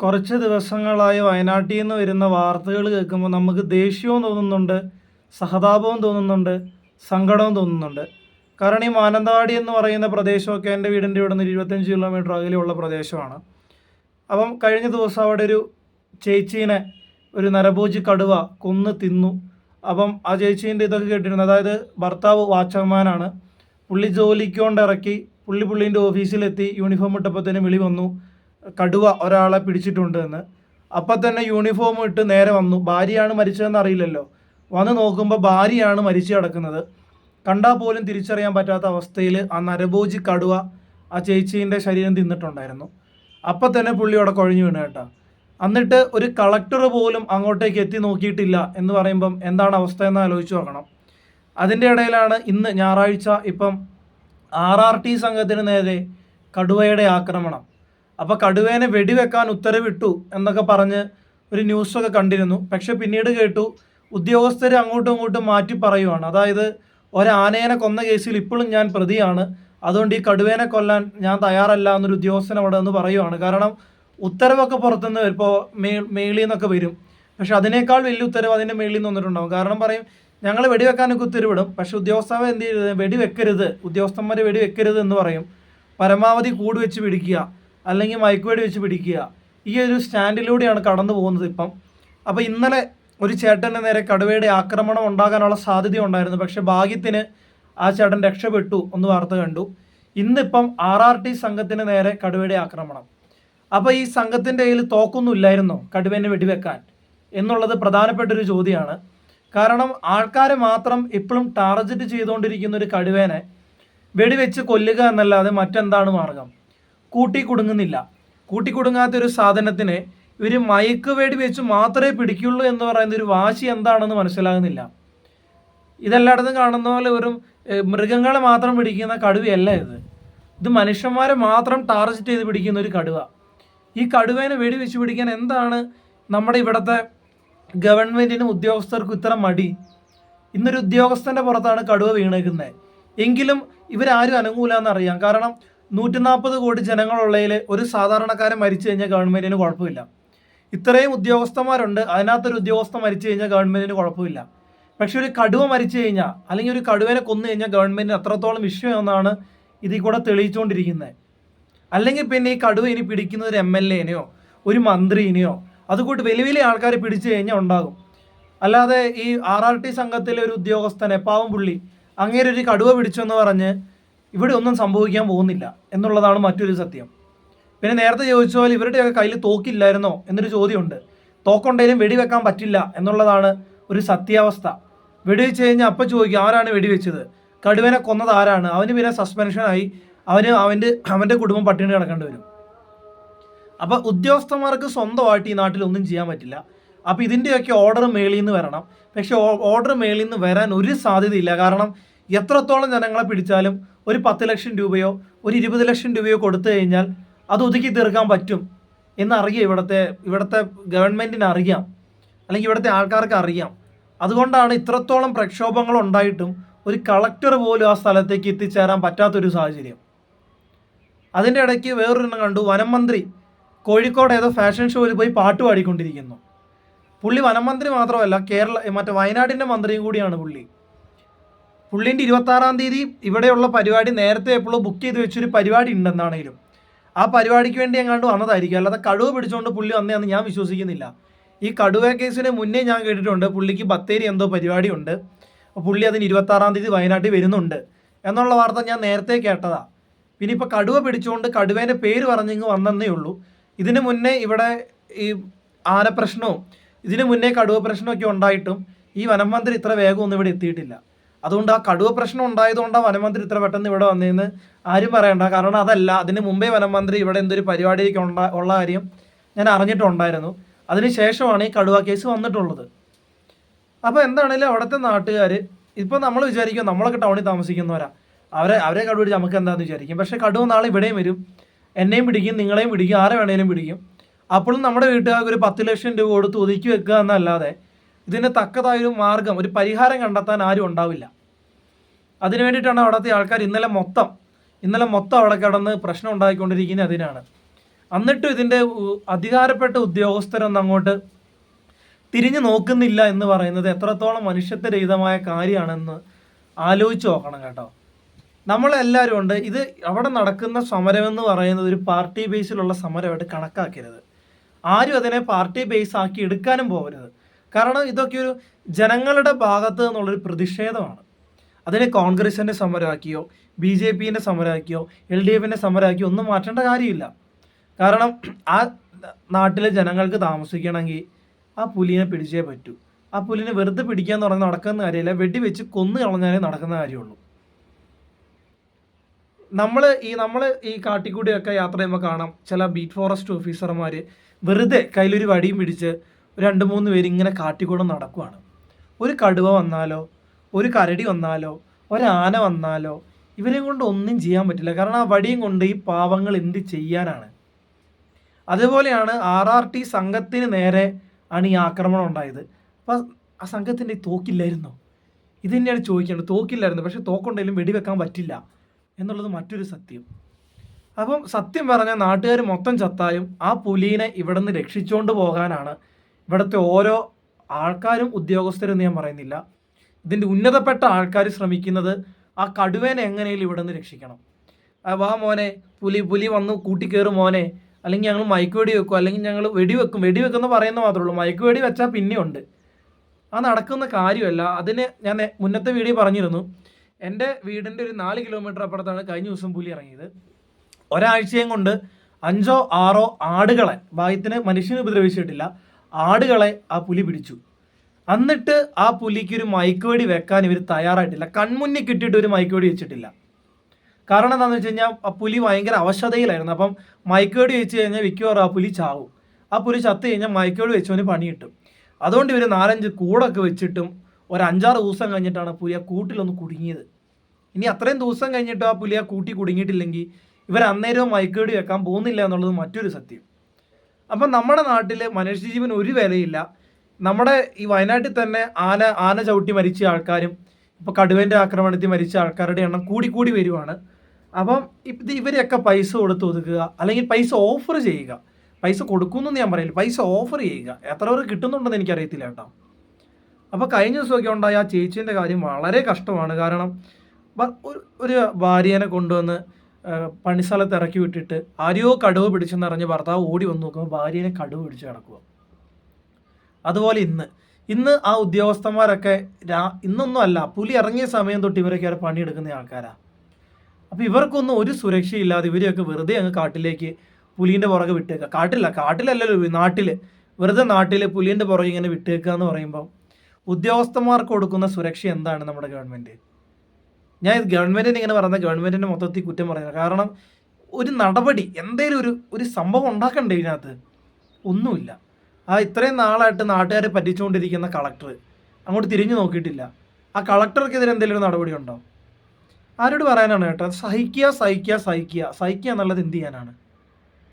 കുറച്ച് ദിവസങ്ങളായി വയനാട്ടിൽ നിന്ന് വരുന്ന വാർത്തകൾ കേൾക്കുമ്പോൾ നമുക്ക് ദേഷ്യവും തോന്നുന്നുണ്ട് സഹതാപവും തോന്നുന്നുണ്ട് സങ്കടവും തോന്നുന്നുണ്ട്. കാരണം ഈ മാനന്തവാടി എന്ന് പറയുന്ന പ്രദേശമൊക്കെ എന്റെ വീടിന്റെ ഇവിടെ നിന്ന് ഇരുപത്തഞ്ച് കിലോമീറ്റർ അകലെയുള്ള പ്രദേശമാണ്. അപ്പം കഴിഞ്ഞ ദിവസം അവിടെ ഒരു ചേച്ചീനെ ഒരു നരഭോജി കടുവ കൊന്ന് തിന്നു. അപ്പം ആ ചേച്ചീന്റെ ഇതൊക്കെ കേട്ടിരുന്നു. അതായത് ഭർത്താവ് വാച്ചർമാനാണ്. പുള്ളി ജോലിക്ക് കൊണ്ട് ഇറക്കി പുള്ളി പുള്ളീന്റെ ഓഫീസിലെത്തി യൂണിഫോം ഇട്ടപ്പോൾ തന്നെ വിളി വന്നു. കടുവ ഒരാളെ പിടിച്ചിട്ടുണ്ട് എന്ന് അപ്പം തന്നെ യൂണിഫോം ഇട്ട് നേരെ വന്നു. ഭാര്യയാണ് മരിച്ചതെന്ന് അറിയില്ലല്ലോ. വന്ന് നോക്കുമ്പോൾ ഭാര്യയാണ് മരിച്ചു കിടക്കുന്നത്. കണ്ടാൽ പോലും തിരിച്ചറിയാൻ പറ്റാത്ത അവസ്ഥയിൽ ആ നരഭോജി കടുവ ആ ചേച്ചീന്റെ ശരീരം തിന്നിട്ടുണ്ടായിരുന്നു. അപ്പം തന്നെ പുള്ളി അവിടെ കുഴഞ്ഞു വീണു കേട്ടോ. എന്നിട്ട് ഒരു കളക്ടർ പോലും അങ്ങോട്ടേക്ക് എത്തി നോക്കിയിട്ടില്ല എന്ന് പറയുമ്പം എന്താണ് അവസ്ഥ എന്ന് ആലോചിച്ച് നോക്കണം. അതിന്റെ ഇടയിലാണ് ഇന്ന് ഞായറാഴ്ച ഇപ്പം ആർ ആർ ടി സംഘത്തിന് നേരെ കടുവയുടെ ആക്രമണം. അപ്പോൾ കടുവേനെ വെടിവെക്കാൻ ഉത്തരവിട്ടു എന്നൊക്കെ പറഞ്ഞ് ഒരു ന്യൂസൊക്കെ കണ്ടിരുന്നു. പക്ഷെ പിന്നീട് കേട്ടു ഉദ്യോഗസ്ഥർ അങ്ങോട്ടും ഇങ്ങോട്ടും മാറ്റി പറയുവാണ്. അതായത് ഒരാനേനെ കൊന്ന കേസിൽ ഇപ്പോഴും ഞാൻ പ്രതിയാണ്. അതുകൊണ്ട് ഈ കടുവേനെ കൊല്ലാൻ ഞാൻ തയ്യാറല്ല എന്നൊരു ഉദ്യോഗസ്ഥൻ അവിടെ നിന്ന് പറയുവാണ്. കാരണം ഉത്തരവൊക്കെ പുറത്തുനിന്ന് ഇപ്പോൾ മേ മേളിൽ നിന്നൊക്കെ വരും. പക്ഷെ അതിനേക്കാൾ വലിയ ഉത്തരവ് അതിന്റെ മേളിൽ നിന്ന് വന്നിട്ടുണ്ടാവും. കാരണം പറയും ഞങ്ങൾ വെടിവെക്കാനൊക്കെ ഉത്തരവിടും പക്ഷെ ഉദ്യോഗസ്ഥന്മാർ എന്ത് ചെയ്യരുത്? വെടിവെക്കരുത്. ഉദ്യോഗസ്ഥന്മാർ വെടിവെക്കരുത് എന്ന് പറയും. പരമാവധി കൂട് വെച്ച് പിടിക്കുക. അല്ലെങ്കിൽ മയക്കുവെടി വെച്ച് പിടിക്കുക. ഈ ഒരു സ്റ്റാൻഡിലൂടെയാണ് കടന്നു പോകുന്നത് ഇപ്പം. അപ്പോൾ ഇന്നലെ ഒരു ചേട്ടന്റെ നേരെ കടുവയുടെ ആക്രമണം ഉണ്ടാകാനുള്ള സാധ്യത ഉണ്ടായിരുന്നു. പക്ഷെ ഭാഗ്യത്തിന് ആ ചേട്ടൻ രക്ഷപ്പെട്ടു എന്ന് വാർത്ത കണ്ടു. ഇന്നിപ്പം ആർ ആർ ടി സംഘത്തിന് നേരെ കടുവയുടെ ആക്രമണം. അപ്പോൾ ഈ സംഘത്തിന്റെ കയ്യിൽ തോക്കൊന്നുമില്ലായിരുന്നോ കടുവേനെ വെടിവെക്കാൻ? എന്നുള്ളത് പ്രധാനപ്പെട്ട ഒരു ചോദ്യമാണ്. കാരണം ആൾക്കാരെ മാത്രം ഇപ്പോഴും ടാർഗറ്റ് ചെയ്തുകൊണ്ടിരിക്കുന്ന ഒരു കടുവേനെ വെടിവെച്ച് കൊല്ലുക എന്നല്ലാതെ മറ്റെന്താണ് മാർഗം? കൂട്ടി കുടുങ്ങുന്നില്ല കൂട്ടി കുടുങ്ങാത്ത ഒരു സാധനത്തിനെ ഇവർ മയക്ക് വേടി വെച്ച് മാത്രമേ പിടിക്കുള്ളൂ എന്ന് പറയുന്ന ഒരു വാശി എന്താണെന്ന് മനസ്സിലാകുന്നില്ല. ഇതെല്ലായിടത്തും കാണുന്ന പോലെ ഒരു മൃഗങ്ങളെ മാത്രം പിടിക്കുന്ന കടുവയല്ല ഇത്. ഇത് മനുഷ്യന്മാരെ മാത്രം ടാർഗറ്റ് ചെയ്ത് പിടിക്കുന്ന ഒരു കടുവ. ഈ കടുവേനെ വെടി വെച്ച് പിടിക്കാൻ എന്താണ് നമ്മുടെ ഇവിടുത്തെ ഗവൺമെന്റിനും ഉദ്യോഗസ്ഥർക്കും ഇത്ര മടി? ഇന്നൊരു ഉദ്യോഗസ്ഥന്റെ പുറത്താണ് കടുവ വീണേക്കുന്നത് എങ്കിലും ഇവരാരും അറിയാം കാരണം നൂറ്റി നാൽപ്പത് കോടി ജനങ്ങളുള്ളതിൽ ഒരു സാധാരണക്കാരൻ മരിച്ചു കഴിഞ്ഞാൽ ഗവൺമെന്റിന് കുഴപ്പമില്ല. ഇത്രയും ഉദ്യോഗസ്ഥന്മാരുണ്ട് അതിനകത്തൊരു ഉദ്യോഗസ്ഥ മരിച്ചു കഴിഞ്ഞാൽ ഗവൺമെന്റിന് കുഴപ്പമില്ല. പക്ഷെ ഒരു കടുവ മരിച്ചു കഴിഞ്ഞാൽ അല്ലെങ്കിൽ ഒരു കടുവനെ കൊന്നു കഴിഞ്ഞാൽ ഗവൺമെന്റിന് അത്രത്തോളം വിഷയമെന്നാണ് ഇതിൽ കൂടെ തെളിയിച്ചുകൊണ്ടിരിക്കുന്നത് അല്ലെങ്കിൽ പിന്നെ ഈ കടുവ ഇനി പിടിക്കുന്നത് ഒരു എം എൽ എനെയോ ഒരു മന്ത്രിനെയോ അതുകൂട്ട് വലിയ വലിയ ആൾക്കാരെ പിടിച്ചു കഴിഞ്ഞാൽ ഉണ്ടാകും. അല്ലാതെ ഈ ആർ ആർ ടി സംഘത്തിലെ ഒരു ഉദ്യോഗസ്ഥനെ പാവം പുള്ളി അങ്ങനെ ഒരു കടുവ പിടിച്ചെന്ന് പറഞ്ഞ് ഇവിടെ ഒന്നും സംഭവിക്കാൻ പോകുന്നില്ല എന്നുള്ളതാണ് മറ്റൊരു സത്യം. പിന്നെ നേരത്തെ ചോദിച്ചാൽ ഇവരുടെയൊക്കെ കയ്യിൽ തോക്കില്ലായിരുന്നോ എന്നൊരു ചോദ്യമുണ്ട്. തോക്കുണ്ടെങ്കിലും വെടിവെക്കാൻ പറ്റില്ല എന്നുള്ളതാണ് ഒരു സത്യാവസ്ഥ. വെടിവെച്ച് കഴിഞ്ഞാൽ അപ്പം ചോദിക്കും ആരാണ് വെടിവെച്ചത്? കടുവനെ കൊന്നത് ആരാണ്? അവന് പിന്നെ സസ്പെൻഷനായി അവന് അവന്റെ അവന്റെ കുടുംബം പട്ടിണി കിടക്കേണ്ടി വരും. അപ്പോൾ ഉദ്യോഗസ്ഥന്മാർക്ക് സ്വന്തമായിട്ട് ഈ നാട്ടിൽ ഒന്നും ചെയ്യാൻ പറ്റില്ല. അപ്പോൾ ഇതിന്റെയൊക്കെ ഓർഡർ മേളിൽ നിന്ന് വരണം. പക്ഷേ ഓർഡർ മേളിൽ നിന്ന് വരാൻ ഒരു സാധ്യതയില്ല. കാരണം എത്രത്തോളം ജനങ്ങളെ പിടിച്ചാലും ഒരു പത്ത് ലക്ഷം രൂപയോ ഒരു ഇരുപത് ലക്ഷം രൂപയോ കൊടുത്തു കഴിഞ്ഞാൽ അത് ഒതുക്കി തീർക്കാൻ പറ്റും എന്നറിയാം ഇവിടുത്തെ ഇവിടുത്തെ ഗവൺമെന്റിന് അറിയാം. അല്ലെങ്കിൽ ഇവിടുത്തെ ആൾക്കാർക്ക് അറിയാം. അതുകൊണ്ടാണ് ഇത്രത്തോളം പ്രക്ഷോഭങ്ങൾ ഉണ്ടായിട്ടും ഒരു കളക്ടർ പോലും ആ സ്ഥലത്തേക്ക് എത്തിച്ചേരാൻ പറ്റാത്തൊരു സാഹചര്യം. അതിന്റെ ഇടയ്ക്ക് വേറൊരെണ്ണം കണ്ടു. വനം മന്ത്രി കോഴിക്കോട് ഏതോ ഫാഷൻ ഷോയിൽ പോയി പാട്ട് പാടിക്കൊണ്ടിരിക്കുന്നു. പുള്ളി വനം മന്ത്രി മാത്രമല്ല കേരള മറ്റേ വയനാടിന്റെ മന്ത്രിയും കൂടിയാണ് പുള്ളി. പുള്ളിന്റെ ഇരുപത്താറാം തീയതി ഇവിടെയുള്ള പരിപാടി നേരത്തെ എപ്പോഴും ബുക്ക് ചെയ്ത് വെച്ചൊരു പരിപാടി ഉണ്ടെന്നാണെങ്കിലും ആ പരിപാടിക്ക് വേണ്ടി എങ്ങാണ്ട് വന്നതായിരിക്കും. അല്ലാതെ കടുവ പിടിച്ചുകൊണ്ട് പുള്ളി വന്നതെന്ന് ഞാൻ വിശ്വസിക്കുന്നില്ല. ഈ കടുവ കേസിന് മുന്നേ ഞാൻ കേട്ടിട്ടുണ്ട് പുള്ളിക്ക് ബത്തേരി എന്തോ പരിപാടിയുണ്ട്. പുള്ളി അതിന് ഇരുപത്താറാം തീയതി വയനാട്ടിൽ വരുന്നുണ്ട്. എന്നുള്ള വാർത്ത ഞാൻ നേരത്തെ കേട്ടതാ. പിന്നെ ഇപ്പോൾ കടുവ പിടിച്ചുകൊണ്ട് കടുവേന്റെ പേര് പറഞ്ഞിങ്ങ് വന്നെന്നേ ഉള്ളൂ. ഇതിന് മുന്നേ ഇവിടെ ഈ ആന പ്രശ്നവും ഇതിന് മുന്നേ കടുവ പ്രശ്നമൊക്കെ ഉണ്ടായിട്ടും ഈ വനം മന്ത്രി ഇത്ര വേഗം ഒന്നും ഇവിടെ എത്തിയിട്ടില്ല. അതുകൊണ്ട് ആ കടുവ പ്രശ്നം ഉണ്ടായതുകൊണ്ടാണ് വനമന്ത്രി ഇത്ര പെട്ടെന്ന് ഇവിടെ വന്നതെന്ന് ആരും പറയണ്ട. കാരണം അതല്ല അതിന് മുമ്പേ വനമന്ത്രി ഇവിടെ എന്തൊരു പരിപാടിയൊക്കെ ഉണ്ടാ ഉള്ള കാര്യം ഞാൻ അറിഞ്ഞിട്ടുണ്ടായിരുന്നു. അതിന് ശേഷമാണ് ഈ കടുവ കേസ് വന്നിട്ടുള്ളത്. അപ്പോൾ എന്താണേലും അവിടുത്തെ നാട്ടുകാർ ഇപ്പോൾ നമ്മൾ വിചാരിക്കും നമ്മളൊക്കെ ടൗണിൽ താമസിക്കുന്നവരാ. അവരെ അവരെ കടുവ പിടിച്ച് നമുക്ക് എന്താണെന്ന് വിചാരിക്കും. പക്ഷേ കടുവ നാളെ ഇവിടെയും വരും. എന്നെയും പിടിക്കും നിങ്ങളെയും പിടിക്കും ആരെ വേണേലും പിടിക്കും. അപ്പോഴും നമ്മുടെ വീട്ടുകാർക്ക് ഒരു പത്ത് ലക്ഷം രൂപ കൊടുത്ത് ഒതുക്കി വെക്കുക എന്നല്ലാതെ ഇതിന് തക്കതായൊരു മാർഗം ഒരു പരിഹാരം കണ്ടെത്താൻ ആരും ഉണ്ടാവില്ല. അതിനു വേണ്ടിയിട്ടാണ് അവിടുത്തെ ആൾക്കാർ ഇന്നലെ മൊത്തം ഇന്നലെ മൊത്തം അവിടെ കിടന്ന് പ്രശ്നം ഉണ്ടാക്കിക്കൊണ്ടിരിക്കുന്നത് അതിനാണ്. എന്നിട്ടും ഇതിന്റെ അധികാരപ്പെട്ട ഉദ്യോഗസ്ഥരൊന്നും അങ്ങോട്ട് തിരിഞ്ഞു നോക്കുന്നില്ല എന്ന് പറയുന്നത് എത്രത്തോളം മനുഷ്യത്വരഹിതമായ കാര്യമാണെന്ന് ആലോചിച്ച് നോക്കണം കേട്ടോ. നമ്മളെല്ലാവരും ഉണ്ട്. ഇത് അവിടെ നടക്കുന്ന സമരം എന്ന് പറയുന്നത് ഒരു പാർട്ടി ബേസിലുള്ള സമരമായിട്ട് കണക്കാക്കരുത്. ആരും അതിനെ പാർട്ടി ബേസ് ആക്കി എടുക്കാനും പോകരുത്. കാരണം ഇതൊക്കെ ഒരു ജനങ്ങളുടെ ഭാഗത്ത് നിന്നുള്ളൊരു പ്രതിഷേധമാണ്. അതിനെ കോൺഗ്രസിന്റെ സമരമാക്കിയോ ബി ജെ പിന്റെ സമരമാക്കിയോ എൽ ഡി എഫിന്റെ സമരമാക്കിയോ ഒന്നും മാറ്റേണ്ട കാര്യമില്ല. കാരണം ആ നാട്ടിലെ ജനങ്ങൾക്ക് താമസിക്കണമെങ്കിൽ ആ പുലിനെ പിടിച്ചേ പറ്റൂ. ആ പുലിനെ വെറുതെ പിടിക്കാൻ പറഞ്ഞാൽ നടക്കുന്ന കാര്യമില്ല വെടിവെച്ച് കൊന്നു കളഞ്ഞാലേ നടക്കുന്ന കാര്യമുള്ളൂ. നമ്മൾ ഈ നമ്മൾ ഈ കാട്ടിക്കൂടിയൊക്കെ യാത്ര ചെയ്യുമ്പോൾ കാണാം ചില ബീറ്റ് ഫോറസ്റ്റ് ഓഫീസർമാർ വെറുതെ കയ്യിലൊരു വടിയും പിടിച്ച് രണ്ട് മൂന്ന് പേര് ഇങ്ങനെ കാട്ടിക്കൂടെ നടക്കുവാണ്. ഒരു കടുവ വന്നാലോ ഒരു കരടി വന്നാലോ ഒരാന വന്നാലോ ഇവരെ കൊണ്ട് ഒന്നും ചെയ്യാൻ പറ്റില്ല. കാരണം ആ വടിയും കൊണ്ട് ഈ പാവങ്ങൾ എന്ത് ചെയ്യാനാണ്? അതുപോലെയാണ് ആർ ആർ ടി സംഘത്തിന് നേരെ ആണ് ഈ ആക്രമണം ഉണ്ടായത്. അപ്പം ആ സംഘത്തിന്റെ തോക്കില്ലായിരുന്നു? ഇത് തന്നെയാണ് ചോദിക്കേണ്ടത്. തോക്കില്ലായിരുന്നു. പക്ഷെ തോക്കുണ്ടെങ്കിലും വെടിവെക്കാൻ പറ്റില്ല എന്നുള്ളത് മറ്റൊരു സത്യം. അപ്പം സത്യം പറഞ്ഞാൽ നാട്ടുകാർ മൊത്തം ചത്തായും ആ പുലീനെ ഇവിടെ നിന്ന് രക്ഷിച്ചുകൊണ്ട് പോകാനാണ് ഇവിടുത്തെ ഓരോ ആൾക്കാരും ഉദ്യോഗസ്ഥരെന്ന് ഞാൻ പറയുന്നില്ല. ഇതിന്റെ ഉന്നതപ്പെട്ട ആൾക്കാർ ശ്രമിക്കുന്നത് ആ കടുവേനെ എങ്ങനെയും ഇവിടെ നിന്ന് രക്ഷിക്കണം. വാ മോനെ പുലി പുലി വന്ന് കൂട്ടിക്കയറും മോനെ. അല്ലെങ്കിൽ ഞങ്ങൾ മയക്ക് വെടി വെക്കും അല്ലെങ്കിൽ ഞങ്ങൾ വെടിവെക്കും വെടിവെക്കുന്ന പറയുന്ന മാത്രമേ ഉള്ളൂ. മയക്ക് വെടി വെച്ചാൽ പിന്നെയുണ്ട് ആ നടക്കുന്ന കാര്യമല്ല. അതിന് ഞാൻ മുന്നത്തെ വീഡിയോ പറഞ്ഞിരുന്നു. എന്റെ വീടിന്റെ ഒരു നാല് കിലോമീറ്റർ അപ്പുറത്താണ് കഴിഞ്ഞ ദിവസം പുലി ഇറങ്ങിയത്. ഒരാഴ്ചയും കൊണ്ട് അഞ്ചോ ആറോ ആടുകളെ ഭാഗ്യത്തിന് മനുഷ്യനെ ഉപദ്രവിച്ചിട്ടില്ല. ആടുകളെ ആ പുലി പിടിച്ചു. എന്നിട്ട് ആ പുലിക്ക് ഒരു മയക്കുവെടി വെക്കാൻ ഇവർ തയ്യാറായിട്ടില്ല. കൺമുന്നിൽ കിട്ടിയിട്ട് ഒരു മയക്കുവെടി വെച്ചിട്ടില്ല. കാരണം എന്താണെന്ന് വെച്ച് കഴിഞ്ഞാൽ ആ പുലി ഭയങ്കര അവശതയിലായിരുന്നു. അപ്പം മയക്കുവെടി വെച്ച് കഴിഞ്ഞാൽ മിക്കവാറും ആ പുലി ചാവും. ആ പുലി ചത്ത് കഴിഞ്ഞാൽ മയക്കുവെടി വെച്ചവന് പണി കിട്ടും അതുകൊണ്ട് ഇവർ നാലഞ്ച് കൂടൊക്കെ വെച്ചിട്ടും ഒരു അഞ്ചാറ് ദിവസം കഴിഞ്ഞിട്ടാണ് പുലി ആ കൂട്ടിലൊന്ന് കുടുങ്ങിയത്. ഇനി അത്രയും ദിവസം കഴിഞ്ഞിട്ട് ആ പുലി ആ കൂട്ടി കുടുങ്ങിയിട്ടില്ലെങ്കിൽ ഇവർ അന്നേരവും മയക്കുവെടി വെക്കാൻ പോകുന്നില്ല എന്നുള്ളത് മറ്റൊരു സത്യം. അപ്പം നമ്മുടെ നാട്ടിൽ മനുഷ്യജീവൻ ഒരു വിലയില്ല. നമ്മുടെ ഈ വയനാട്ടിൽ തന്നെ ആന ആന ചവിട്ടി മരിച്ച ആൾക്കാരും ഇപ്പോൾ കടുവേന്റെ ആക്രമണത്തിൽ മരിച്ച ആൾക്കാരുടെ എണ്ണം കൂടി കൂടി വരുവാണ്. അപ്പം ഇത് ഇവരെയൊക്കെ പൈസ കൊടുത്ത് ഒതുക്കുക അല്ലെങ്കിൽ പൈസ ഓഫർ ചെയ്യുക. പൈസ കൊടുക്കുന്നു ഞാൻ പറയില്ല പൈസ ഓഫർ ചെയ്യുക. എത്ര പേർ കിട്ടുന്നുണ്ടെന്ന് എനിക്കറിയത്തില്ല കേട്ടോ. അപ്പോൾ കഴിഞ്ഞ ദിവസമൊക്കെ ഉണ്ടായ ആ ചേച്ചീന്റെ കാര്യം വളരെ കഷ്ടമാണ്. കാരണം ഒരു ഭാര്യേനെ കൊണ്ടുവന്ന് പണിസ്ഥലത്ത് ഇറക്കി വിട്ടിട്ട് ആരെയോ കടുവ പിടിച്ചെന്ന് അറിഞ്ഞ് ഭർത്താവ് ഓടി വന്ന് നോക്കുമ്പോൾ ഭാര്യനെ കടുവ പിടിച്ച് കിടക്കുക അതുപോലെ ഇന്ന്. ഇന്ന് ആ ഉദ്യോഗസ്ഥന്മാരൊക്കെ രാ ഇന്നൊന്നും അല്ല പുലി ഇറങ്ങിയ സമയം തൊട്ട് ഇവരൊക്കെ അവിടെ പണിയെടുക്കുന്ന ആൾക്കാരാണ് അപ്പോൾ ഇവർക്കൊന്നും ഒരു സുരക്ഷയില്ലാതെ ഇവരെയൊക്കെ വെറുതെ അങ്ങ് കാട്ടിലേക്ക് പുലീന്റെ പുറകെ വിട്ടേക്കുക കാട്ടില്ല കാട്ടിലല്ലല്ലോ നാട്ടിൽ വെറുതെ നാട്ടിൽ പുലീന്റെ പുറകെ ഇങ്ങനെ വിട്ടേക്കുക എന്ന് പറയുമ്പോൾ ഉദ്യോഗസ്ഥന്മാർക്ക് കൊടുക്കുന്ന സുരക്ഷ എന്താണ് നമ്മുടെ ഗവൺമെന്റ് ഞാൻ ഇത് ഗവൺമെന്റിന് ഇങ്ങനെ പറയുന്നത് ഗവൺമെന്റിന്റെ മൊത്തത്തിൽ കുറ്റം പറയുന്നത്. കാരണം ഒരു നടപടി എന്തേലും ഒരു ഒരു സംഭവം ഉണ്ടാക്കണ്ടേ ഇതിനകത്ത്? ഒന്നുമില്ല. ആ ഇത്രയും നാളായിട്ട് നാട്ടുകാരെ പറ്റിച്ചുകൊണ്ടിരിക്കുന്ന കളക്ടർ അങ്ങോട്ട് തിരിഞ്ഞു നോക്കിയിട്ടില്ല. ആ കളക്ടർക്കെതിരെ എന്തെങ്കിലും ഒരു നടപടി ഉണ്ടോ? ആരോട് പറയാനാണ് കേട്ടോ? സഹിക്കുക സഹിക്കുക സഹിക്കുക. സഹിക്കുക എന്നുള്ളത് എന്ത് ചെയ്യാനാണ്?